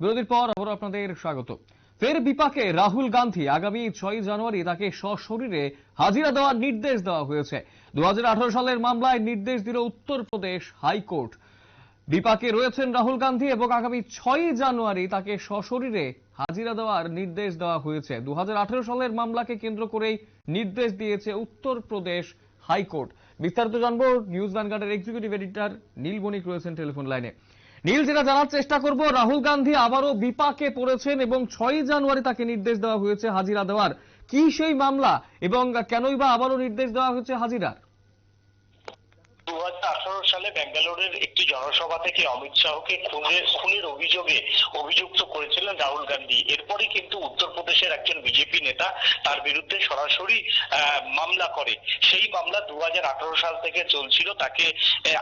বিরতির পর আবারও আপনাদের স্বাগত। ফের বিপাকে রাহুল গান্ধী আগামী ছয় জানুয়ারি তাকে সশরীরে হাজিরা দেওয়ার নির্দেশ দেওয়া হয়েছে। দু হাজার আঠেরো সালের মামলায় নির্দেশ দিল উত্তরপ্রদেশ হাইকোর্ট। বিপাকে রয়েছেন রাহুল গান্ধী এবং আগামী ছয় জানুয়ারি তাকে সশরীরে হাজিরা দেওয়ার নির্দেশ দেওয়া হয়েছে। দু হাজার আঠেরো সালের মামলাকে কেন্দ্র করেই নির্দেশ দিয়েছে উত্তরপ্রদেশ হাইকোর্ট। বিস্তারিত জানব নিউজ ভ্যানগার্ডের এক্সিকিউটিভ এডিটর নীল বণিক রয়েছেন টেলিফোন লাইনে। নীল যেটা জানার চেষ্টা করব। রাহুল গান্ধী আবারও বিপাকে পড়েছেন এবং ছয় জানুয়ারি তাকে নির্দেশ দেওয়া হয়েছে হাজিরা দেওয়ার। কি সেই মামলা এবং কেনই বা আবারও নির্দেশ দেওয়া হয়েছে হাজিরার? সালে ব্যাঙ্গালোরের একটি জনসভা থেকে অমিত শাহকে খুনের খুনের অভিযোগে অভিযুক্ত করেছিলেন রাহুল গান্ধী। এরপরই কিন্তু উত্তরপ্রদেশের একজন বিজেপি নেতা তার বিরুদ্ধে সরাসরি মামলা করে। সেই মামলা দু হাজার আঠারো সাল থেকে চলছিল। তাকে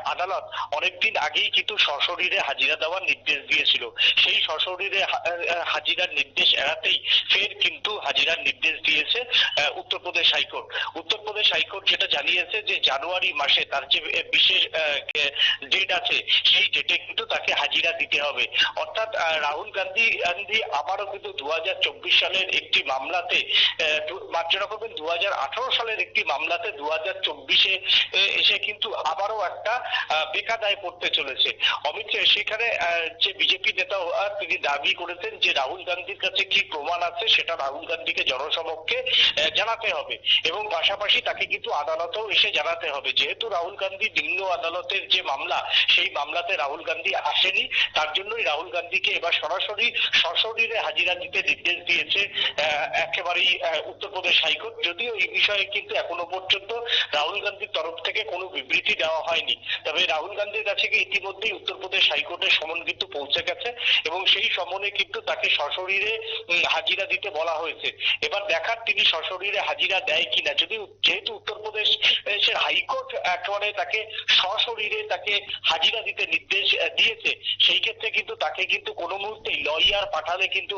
আদালত অনেকদিন আগেই কিন্তু সশরীরে হাজিরা দেওয়ার নির্দেশ দিয়েছিল। সেই সশরীরে হাজিরার নির্দেশ এড়াতেই ফের কিন্তু হাজিরার নির্দেশ দিয়েছে উত্তরপ্রদেশ হাইকোর্ট। উত্তরপ্রদেশ হাইকোর্ট যেটা জানিয়েছে যে জানুয়ারি মাসে তার যে বিশেষ ডেট আছে, সেই ডেটে কিন্তু তাকে হাজিরা দিতে হবে। অর্থাৎ রাহুল গান্ধী গান্ধী আবারও কিন্তু দু হাজার চব্বিশ সালের একটি মামলাতে দু- মার্চ দু সালের একটি মামলাতে দু হাজার চব্বিশে এসে কিন্তু আবারও একটা বেকাদায় পড়তে চলেছে। অমিত সেখানে যে বিজেপি নেতা তিনি দাবি করেছেন যে রাহুল গান্ধীর কাছে কি প্রমাণ আছে, সেটা রাহুল গান্ধীকে জনসমক্ষে জানাতে হবে। এবং পাশাপাশি তাকে কিন্তু আদালতেও এসে জানাতে হবে। যেহেতু রাহুল গান্ধী নিম্ন আদালতের যে মামলা, সেই মামলাতে রাহুল গান্ধী আসেনি, তার জন্যই রাহুল গান্ধীকে এবার সরাসরি সশরীরে হাজিরা দিতে নির্দেশ দিয়েছে একেবারেই উত্তরপ্রদেশ হাইকোর্ট। যদিও এই বিষয়ে কিন্তু এখনও পর্যন্ত রাহুল গান্ধীর তরফ থেকে কোনো বিবৃতি দেওয়া হয়নি। তবে রাহুল গান্ধীর কাছে ইতিমধ্যেই উত্তরপ্রদেশ হাইকোর্টের সমন কিন্তু পৌঁছে গেছে এবং সেই সমনে কিন্তু তাকে সশরীরে হাজিরা দিতে বলা হয়েছে। এবার দেখার তিনি সশরীরে হাজিরা দেয় কিনা। যদি যেহেতু উত্তরপ্রদেশ হাইকোর্ট একেবারে তাকে সশরীরে তাকে হাজিরা দিতে নির্দেশ দিয়েছে, সেই ক্ষেত্রে কিন্তু তাকে কিন্তু কোনো মুহূর্তেই লয়ার পাঠালে কিন্তু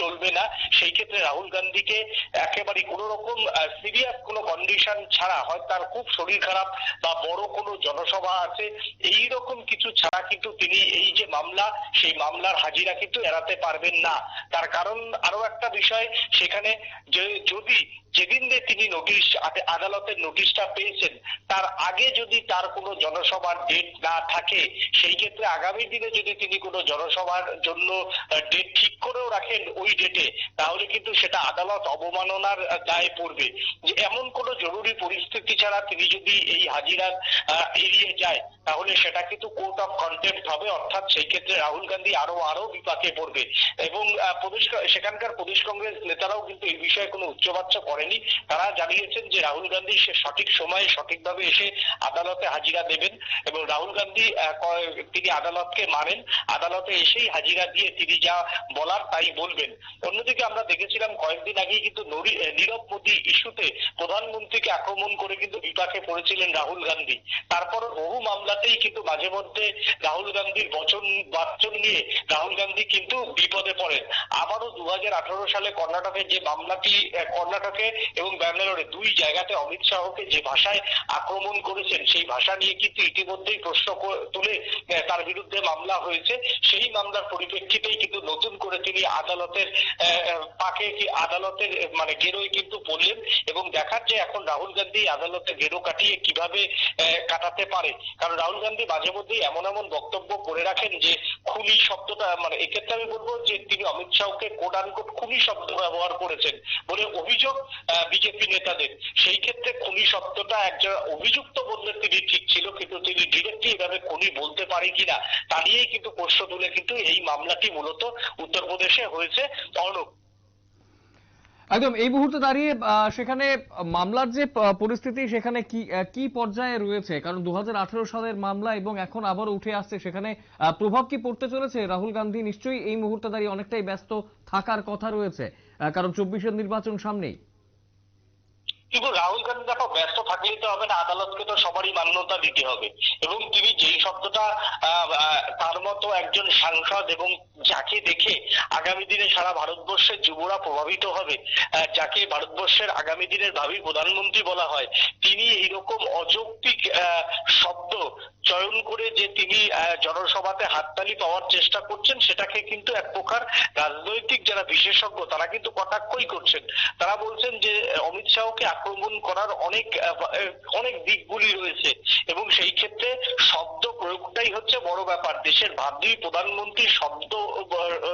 চলবে না। সেই ক্ষেত্রে রাহুল গান্ধীকে একেবারে কোনো রকম সিরিয়াস কোনো কন্ডিশন ছাড়া, হয় তার খুব শরীর খারাপ বা বড় কোনো জনসভা আছে এই রকম কিছু ছাড়া কিন্তু তিনি এই যে মামলা, সেই মামলার হাজিরা কিন্তু এড়াতে পারবেন না। তার কারণ আরও একটা বিষয়, সেখানে যে যদি যেদিন তিনি নোটিশ আদ- আদালতের নোটিশটা পেয়েছেন, তার আগে যদি তার কোনো জনসভার ডেট না থাকে, সেই ক্ষেত্রে আগামী দিনে যদি তিনি কোনো জনসভার জন্য ডেট ঠিক করেও রাখেন ওই ডেটে তাহলে কিন্তু সেটা আদালত অবমাননার দায়ে পড়বে। যে এমন কোনো জরুরি পরিস্থিতি ছাড়া তিনি যদি এই হাজিরার এড়িয়ে যায়, তাহলে সেটা কিন্তু কোর্ট অফ কন্টেম্প হবে, অর্থাৎ সেই ক্ষেত্রে রাহুল গান্ধী আরও আরও বিপাকে পড়বে। এবং সেখানকার প্রদেশ কংগ্রেস নেতারাও কিন্তু এই বিষয়ে কোনো উচ্চবাচ্য করেনি তারা জানিয়েছেন যে রাহুল গান্ধী সে সঠিক সময়ে সঠিকভাবে এসে আদালতে হাজিরা দেবেন এবং রাহুল গান্ধী তিনি আদালতকে মানেন। আদালতে এসেই হাজিরা দিয়ে তিনি যা বলার তাই বলবেন। অন্যদিকে আমরা দেখেছিলাম কয়েকদিন আগেই কিন্তু নীরব মোদী ইস্যুতে প্রধানমন্ত্রীকে আক্রমণ করে কিন্তু বিপাকে পড়েছিলেন রাহুল গান্ধী। তারপর বহু মামলাতেই কিন্তু মাঝে মধ্যে রাহুল গান্ধীর বচন বাচন নিয়ে রাহুল গান্ধী কিন্তু বিপদে পড়েন। আবারও দু হাজার আঠারো সালে কর্ণাটকের যে মামলাটি আহ, এবং ব্যাঙ্গালোরে দুই জায়গাতে অমিত শাহকে যে ভাষায় আক্রমণ করেছেন, সেই ভাষা নিয়ে কিন্তু ইতিমধ্যেই প্রশ্ন তুলে তার বিরুদ্ধে মামলা হয়েছে। সেই মামলার পরিপ্রেক্ষিতেই কিন্তু নতুন করে তিনি আদালতের পাকে কি আদালতের মানে গেরোয় কিন্তু পড়লেন এবং দেখার যে এখন রাহুল গান্ধী আদালতে গেরো কাটিয়ে কীভাবে কাটাতে পারে। কারণ রাহুল গান্ধী মাঝে মধ্যেই এমন এমন বক্তব্য করে রাখেন যে খুনি শব্দটা মানে এক্ষেত্রে আমি বলব যে তিনি অমিত শাহকে কোট আনকোট খুনি শব্দ ব্যবহার করেছেন বলে অভিযোগ বিজেপি নেতাদের। সেই ক্ষেত্রে খুনি শব্দটা একজন অভিযুক্ত বললে তিনি ঠিক ছিল, কিন্তু তিনি ডিরেক্টলি এভাবে খুনি বলতে পারে কিনা, তা নিয়েই কিন্তু প্রশ্ন তুলে কিন্তু এই মামলাটি মূলত উত্তরপ্রদেশে হয়েছে। অর্ণব। একদম, এই মুহূর্তে দাঁড়িয়ে সেখানে মামলার যে পরিস্থিতি, সেখানে কি কি পর্যায়ে রয়েছে? কারণ দু হাজার আঠারো সালের মামলা এবং এখন আবার উঠে আসছে, সেখানে প্রভাব কি পড়তে চলেছে? রাহুল গান্ধী নিশ্চয়ই এই মুহূর্তে দাঁড়িয়ে অনেকটাই ব্যস্ত থাকার কথা রয়েছে। কারণ চব্বিশের নির্বাচন সামনেই। কিন্তু রাহুল গান্ধী দেখো, ব্যস্ত থাকলেই তো হবে না, আদালতকে তো সবারই মান্যতা দিতে হবে। এবং তিনি যেই শব্দটা তার মতো একজন সাংসদ এবং যাকে দেখে আগামী দিনে সারা ভারতবর্ষের যুবরা প্রভাবিত হবে যাকে ভারতবর্ষের আগামী দিনের ভাবি প্রধানমন্ত্রী বলা হয়, তিনি এইরকম অযৌক্তিক শব্দ চয়ন করে যে তিনি জনসভাতে হাততালি পাওয়ার চেষ্টা করছেন, সেটাকে কিন্তু এক প্রকার রাজনৈতিক যারা বিশেষজ্ঞ, তারা কিন্তু কটাক্ষই করছেন। তারা বলছেন যে, অমিত শাহকে আক্রমণ করার অনেক অনেক দিকগুলি রয়েছে। এবং সেই ক্ষেত্রে শব্দ প্রয়োগটাই হচ্ছে বড় ব্যাপার। দেশের ভাবি প্রধানমন্ত্রীর শব্দ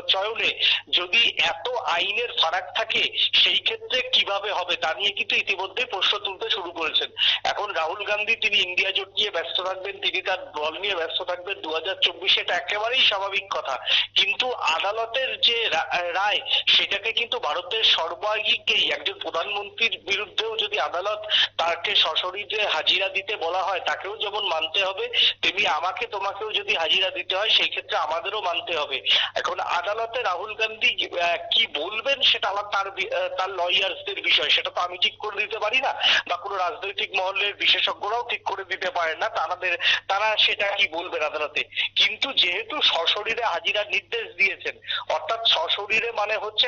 চয়নে যদি এত আইনের ফারাক থাকে, সেই ক্ষেত্রে কীভাবে হবে তা নিয়ে কিন্তু ইতিমধ্যে প্রশ্ন তুলতে শুরু করেছেন। এখন রাহুল গান্ধী, তিনি ইন্ডিয়া জোট নিয়ে ব্যস্ত থাকবেন, তিনি তার দল নিয়ে ব্যস্ত থাকবেন। দু হাজার চব্বিশে এটা একেবারেই স্বাভাবিক কথা। কিন্তু আদালতের যে রায়, সেটাকে কিন্তু ভারতের সর্বাগিককেই একজন প্রধানমন্ত্রীর বিরুদ্ধেও যদি আদালত তাকে সশরীরে হাজিরা দিতে বলা হয়, তাকেও যেমন মানতে হবে, তেমনি আমাকে তোমাকেও যদি হাজিরা দিতে হয় সেই ক্ষেত্রে আমাদেরও মানতে হবে। এখন আদালতে রাহুল গান্ধী কি বলবেন সেটা আমার তার তার লয়ার্সদের বিষয়। সেটা তো আমি ঠিক করে দিতে পারি না, বা কোনো রাজনৈতিক মহলের বিশেষজ্ঞরাও ঠিক করে দিতে পারেন না তাদের তারা সেটা কি বলবেন আদালতে? কিন্তু যেহেতু সশরীরে হাজিরার নির্দেশ দিয়েছেন অর্থাৎ সশরীরে মানে হচ্ছে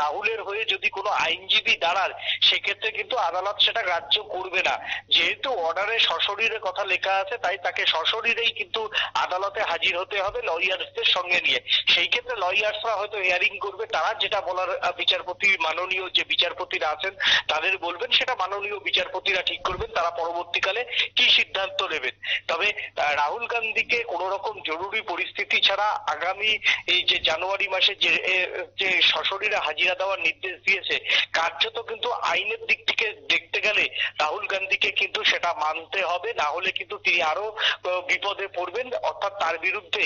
রাহুলের হয়ে যদি কোনো আইনজীবী দাঁড়ান সেক্ষেত্রে কিন্তু আদালত সেটা গ্রাহ্য করবে না। যেহেতু অর্ডারে সশরীরে কথা লেখা আছে, তাই তাকে সশরীরেই কিন্তু আদালতে হাজির হতে হবে লয়ার্সদের সঙ্গে নিয়ে। সেই ক্ষেত্রে লয়ার্সরা হয়তো হিয়ারিং করবে, তারা যেটা বলার বিচারপতি, মাননীয় যে বিচারপতিরা আছেন, তাদের বলবেন, সেটা মাননীয় বিচারপতিরা ঠিক করবেন, তারা পরবর্তীকালে কি সিদ্ধান্ত নেবেন। তবে রাহুল গান্ধীকে কোন রকম জরুরি পরিস্থিতি ছাড়া আগামী এই যে জানুয়ারি মাসে যে যে সশরীরে হাজিরা দেওয়ার নির্দেশ দিয়েছে, কার্যত কিন্তু আইনের দিক থেকে দেখতে গেলে রাহুল গান্ধীকে কিন্তু সেটা মানতে হবে, না হলে কিন্তু তিনি আরও বিপদে পড়বেন। অর্থাৎ তার বিরুদ্ধে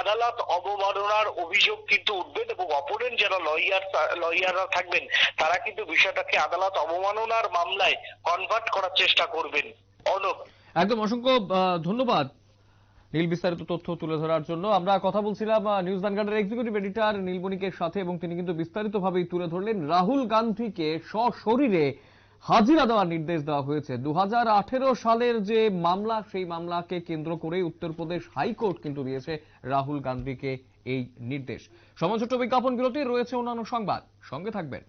আদালত অবমাননার অভিযোগ কিন্তু উঠবেন এবং অপোনেন্ট যারা লয়ার, লয়াররা থাকবেন, তারা কিন্তু বিষয়টাকে আদালত অবমাননার মামলায় কনভার্ট করার চেষ্টা করবেন। অনব একদম, অসংখ্য ধন্যবাদ। নীল বিস্তারিত তথ্য তুলে ধরার জন্য আমরা কথা বলছিলাম নিউজ ভ্যানগার্ডের এক্সিকিউটিভ এডিটর নীলবণিকের সাথে এবং তিনি কিন্তু বিস্তারিতভাবেই তুলে ধরলেন। রাহুল গান্ধীকে সশরীরে হাজিরা দেওয়ার নির্দেশ দেওয়া হয়েছে। দু হাজার আঠেরো সালের যে মামলা, সেই মামলাকে কেন্দ্র করে উত্তরপ্রদেশ হাইকোর্ট কিন্তু দিয়েছে রাহুল গান্ধীকে এই নির্দেশ। সময় ছোট্ট বিজ্ঞাপন বিরতি রয়েছে অন্যান্য সংবাদ। সঙ্গে থাকবেন।